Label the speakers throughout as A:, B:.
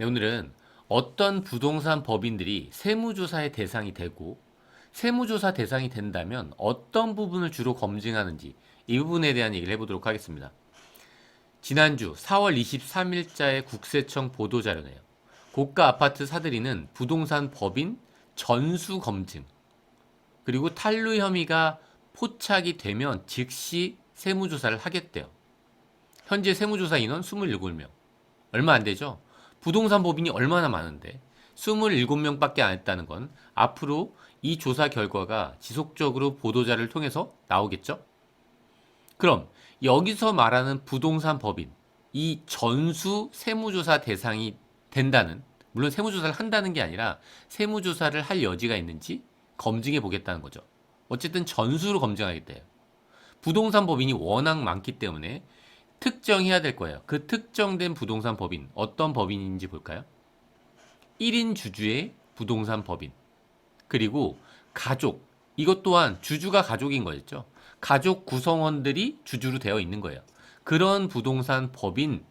A: 네, 오늘은 어떤 부동산 법인들이 세무조사의 대상이 되고 세무조사 대상이 된다면 어떤 부분을 주로 검증하는지 이 부분에 대한 얘기를 해보도록 하겠습니다. 지난주 4월 23일자의 국세청 보도자료네요. 고가 아파트 사들이는 부동산 법인 전수 검증 그리고 탈루 혐의가 포착이 되면 즉시 세무조사를 하겠대요. 현재 세무조사 인원 27명. 얼마 안 되죠? 부동산 법인이 얼마나 많은데 27명밖에 안 했다는 건 앞으로 이 조사 결과가 지속적으로 보도자를 통해서 나오겠죠? 그럼 여기서 말하는 부동산 법인 이 전수 세무조사 대상이 된다는 물론 세무조사를 한다는 게 아니라 세무조사를 할 여지가 있는지 검증해 보겠다는 거죠. 어쨌든 전수로 검증하겠대요. 부동산 법인이 워낙 많기 때문에 특정해야 될 거예요. 그 특정된 부동산 법인 어떤 법인인지 볼까요? 1인 주주의 부동산 법인 그리고 가족 이것 또한 주주가 가족인 거였죠. 가족 구성원들이 주주로 되어 있는 거예요. 그런 부동산 법인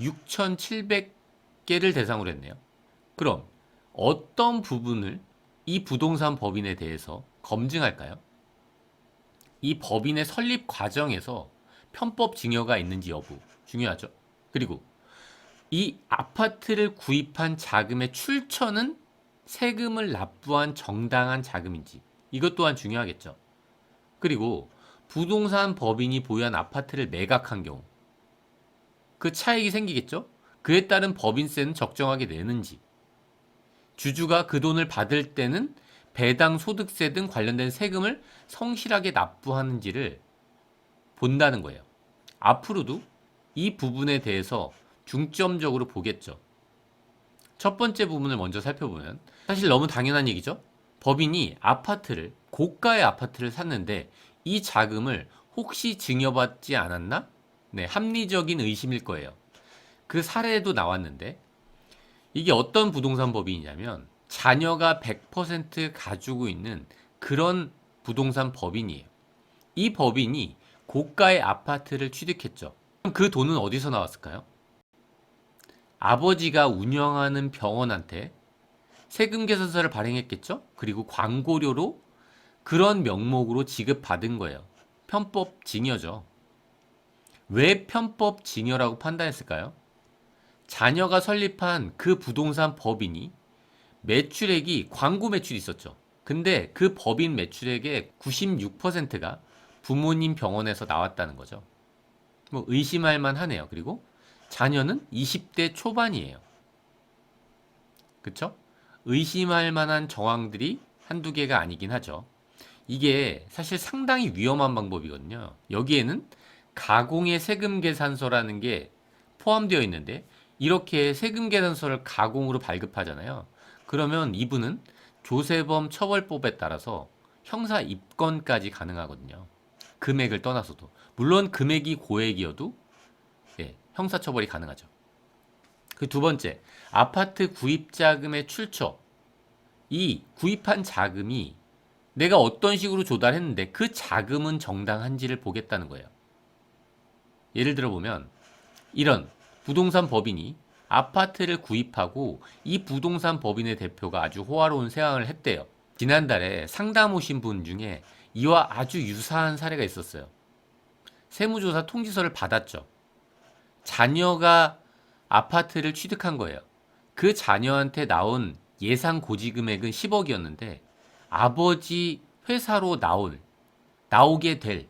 A: 6,700개를 대상으로 했네요. 그럼 어떤 부분을 이 부동산 법인에 대해서 검증할까요? 이 법인의 설립 과정에서 편법 증여가 있는지 여부 중요하죠. 그리고 이 아파트를 구입한 자금의 출처는 세금을 납부한 정당한 자금인지 이것 또한 중요하겠죠. 그리고 부동산 법인이 보유한 아파트를 매각한 경우 그 차익이 생기겠죠? 그에 따른 법인세는 적정하게 내는지 주주가 그 돈을 받을 때는 배당 소득세 등 관련된 세금을 성실하게 납부하는지를 본다는 거예요. 앞으로도 이 부분에 대해서 중점적으로 보겠죠. 첫 번째 부분을 먼저 살펴보면 사실 너무 당연한 얘기죠. 법인이 아파트를 고가의 아파트를 샀는데 이 자금을 혹시 증여받지 않았나? 네, 합리적인 의심일 거예요. 그 사례도 나왔는데 이게 어떤 부동산 법인이냐면 자녀가 100% 가지고 있는 그런 부동산 법인이에요. 이 법인이 고가의 아파트를 취득했죠. 그럼 그 돈은 어디서 나왔을까요? 아버지가 운영하는 병원한테 세금 계산서를 발행했겠죠? 그리고 광고료로 그런 명목으로 지급받은 거예요. 편법 증여죠. 왜 편법 증여라고 판단했을까요? 자녀가 설립한 그 부동산 법인이 매출액이 광고 매출이 있었죠. 근데 그 법인 매출액의 96%가 부모님 병원에서 나왔다는 거죠. 뭐 의심할 만 하네요. 그리고 자녀는 20대 초반이에요. 그쵸? 의심할 만한 정황들이 한두 개가 아니긴 하죠. 이게 사실 상당히 위험한 방법이거든요. 여기에는 가공의 세금 계산서라는 게 포함되어 있는데 이렇게 세금 계산서를 가공으로 발급하잖아요. 그러면 이분은 조세범 처벌법에 따라서 형사 입건까지 가능하거든요. 금액을 떠나서도 물론 금액이 고액이어도 예, 형사 처벌이 가능하죠. 그 두 번째, 아파트 구입 자금의 출처. 이 구입한 자금이 내가 어떤 식으로 조달했는데 그 자금은 정당한지를 보겠다는 거예요. 예를 들어 보면 이런 부동산 법인이 아파트를 구입하고 이 부동산 법인의 대표가 아주 호화로운 생활을 했대요. 지난달에 상담 오신 분 중에 이와 아주 유사한 사례가 있었어요. 세무조사 통지서를 받았죠. 자녀가 아파트를 취득한 거예요. 그 자녀한테 나온 예상 고지 금액은 10억이었는데 아버지 회사로 나올 나오게 될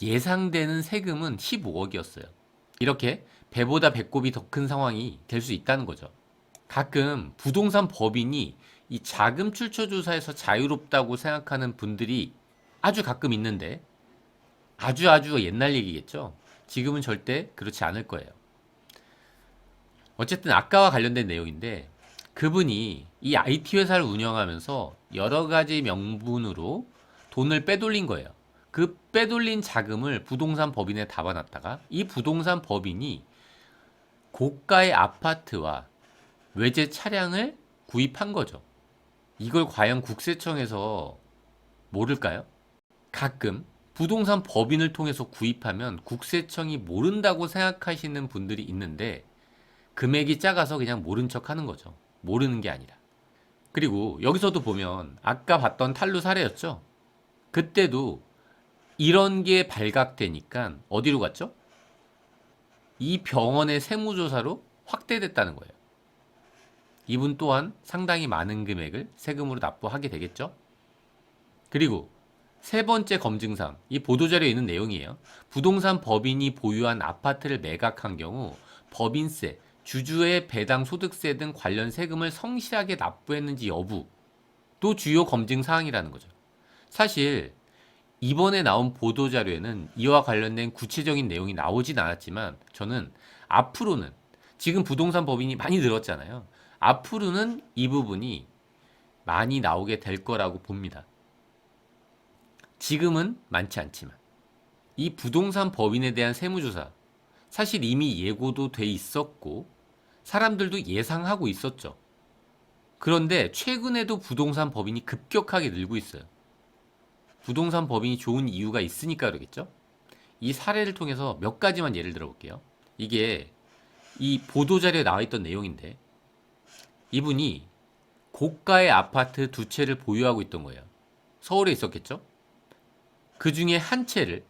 A: 예상되는 세금은 15억이었어요. 이렇게 배보다 배꼽이 더 큰 상황이 될 수 있다는 거죠. 가끔 부동산 법인이 이 자금 출처 조사에서 자유롭다고 생각하는 분들이 아주 가끔 있는데 아주 아주 옛날 얘기겠죠. 지금은 절대 그렇지 않을 거예요. 어쨌든 아까와 관련된 내용인데 그분이 이 IT 회사를 운영하면서 여러 가지 명분으로 돈을 빼돌린 거예요. 그 빼돌린 자금을 부동산 법인에 담아놨다가 이 부동산 법인이 고가의 아파트와 외제 차량을 구입한 거죠. 이걸 과연 국세청에서 모를까요? 가끔 부동산 법인을 통해서 구입하면 국세청이 모른다고 생각하시는 분들이 있는데 금액이 작아서 그냥 모른 척 하는 거죠. 모르는 게 아니라. 그리고 여기서도 보면 아까 봤던 탈루 사례였죠. 그때도 이런 게 발각되니까 어디로 갔죠? 이 병원의 세무조사로 확대됐다는 거예요. 이분 또한 상당히 많은 금액을 세금으로 납부하게 되겠죠? 그리고 세 번째 검증상, 이 보도자료에 있는 내용이에요. 부동산 법인이 보유한 아파트를 매각한 경우 법인세, 주주의 배당 소득세 등 관련 세금을 성실하게 납부했는지 여부도 주요 검증 사항이라는 거죠. 사실 이번에 나온 보도 자료에는 이와 관련된 구체적인 내용이 나오진 않았지만 저는 앞으로는 지금 부동산 법인이 많이 늘었잖아요. 앞으로는 이 부분이 많이 나오게 될 거라고 봅니다. 지금은 많지 않지만 이 부동산 법인에 대한 세무조사 사실 이미 예고도 돼 있었고 사람들도 예상하고 있었죠. 그런데 최근에도 부동산 법인이 급격하게 늘고 있어요. 부동산 법인이 좋은 이유가 있으니까 그러겠죠? 이 사례를 통해서 몇 가지만 예를 들어 볼게요. 이게 이 보도자료에 나와 있던 내용인데 이분이 고가의 아파트 두 채를 보유하고 있던 거예요. 서울에 있었겠죠? 그 중에 한 채를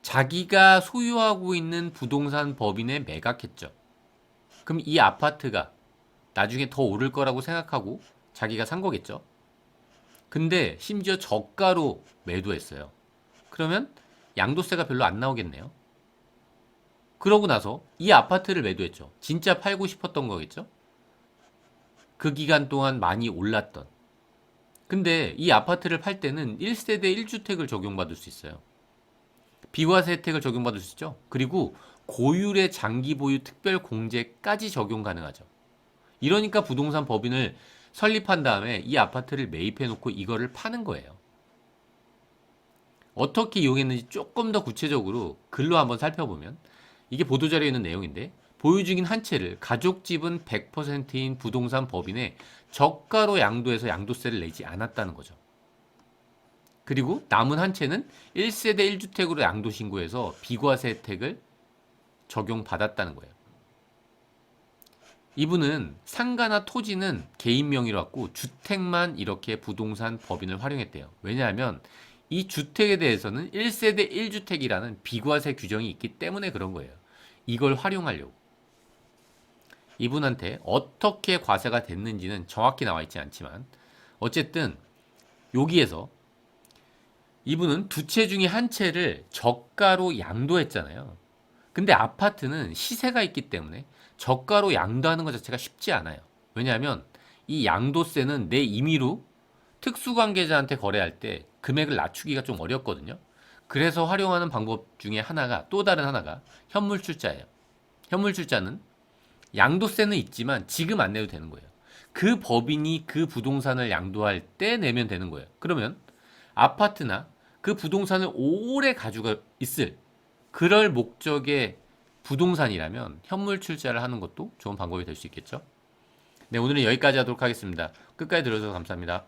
A: 자기가 소유하고 있는 부동산 법인에 매각했죠. 그럼 이 아파트가 나중에 더 오를 거라고 생각하고 자기가 산 거겠죠. 근데 심지어 저가로 매도했어요. 그러면 양도세가 별로 안 나오겠네요. 그러고 나서 이 아파트를 매도했죠. 진짜 팔고 싶었던 거겠죠? 그 기간 동안 많이 올랐던. 근데 이 아파트를 팔 때는 1세대 1주택을 적용받을 수 있어요. 비과세 혜택을 적용받을 수 있죠. 그리고 고율의 장기 보유 특별 공제까지 적용 가능하죠. 이러니까 부동산 법인을 설립한 다음에 이 아파트를 매입해 놓고 이거를 파는 거예요. 어떻게 이용했는지 조금 더 구체적으로 글로 한번 살펴보면 이게 보도자료에 있는 내용인데 보유 중인 한 채를 가족 지분 100%인 부동산 법인에 저가로 양도해서 양도세를 내지 않았다는 거죠. 그리고 남은 한 채는 1세대 1주택으로 양도 신고해서 비과세 혜택을 적용받았다는 거예요. 이분은 상가나 토지는 개인 명의로 갖고 주택만 이렇게 부동산 법인을 활용했대요. 왜냐하면 이 주택에 대해서는 1세대 1주택이라는 비과세 규정이 있기 때문에 그런 거예요. 이걸 활용하려고. 이분한테 어떻게 과세가 됐는지는 정확히 나와 있지 않지만 어쨌든 여기에서 이분은 두 채 중에 한 채를 저가로 양도했잖아요. 근데 아파트는 시세가 있기 때문에 저가로 양도하는 것 자체가 쉽지 않아요. 왜냐하면 이 양도세는 내 임의로 특수관계자한테 거래할 때 금액을 낮추기가 좀 어렵거든요. 그래서 활용하는 방법 중에 하나가 또 다른 하나가 현물출자예요. 현물출자는 양도세는 있지만 지금 안 내도 되는 거예요. 그 법인이 그 부동산을 양도할 때 내면 되는 거예요. 그러면 아파트나 그 부동산을 오래 가지고 있을 그럴 목적의 부동산이라면 현물 출자를 하는 것도 좋은 방법이 될 수 있겠죠. 네, 오늘은 여기까지 하도록 하겠습니다. 끝까지 들어주셔서 감사합니다.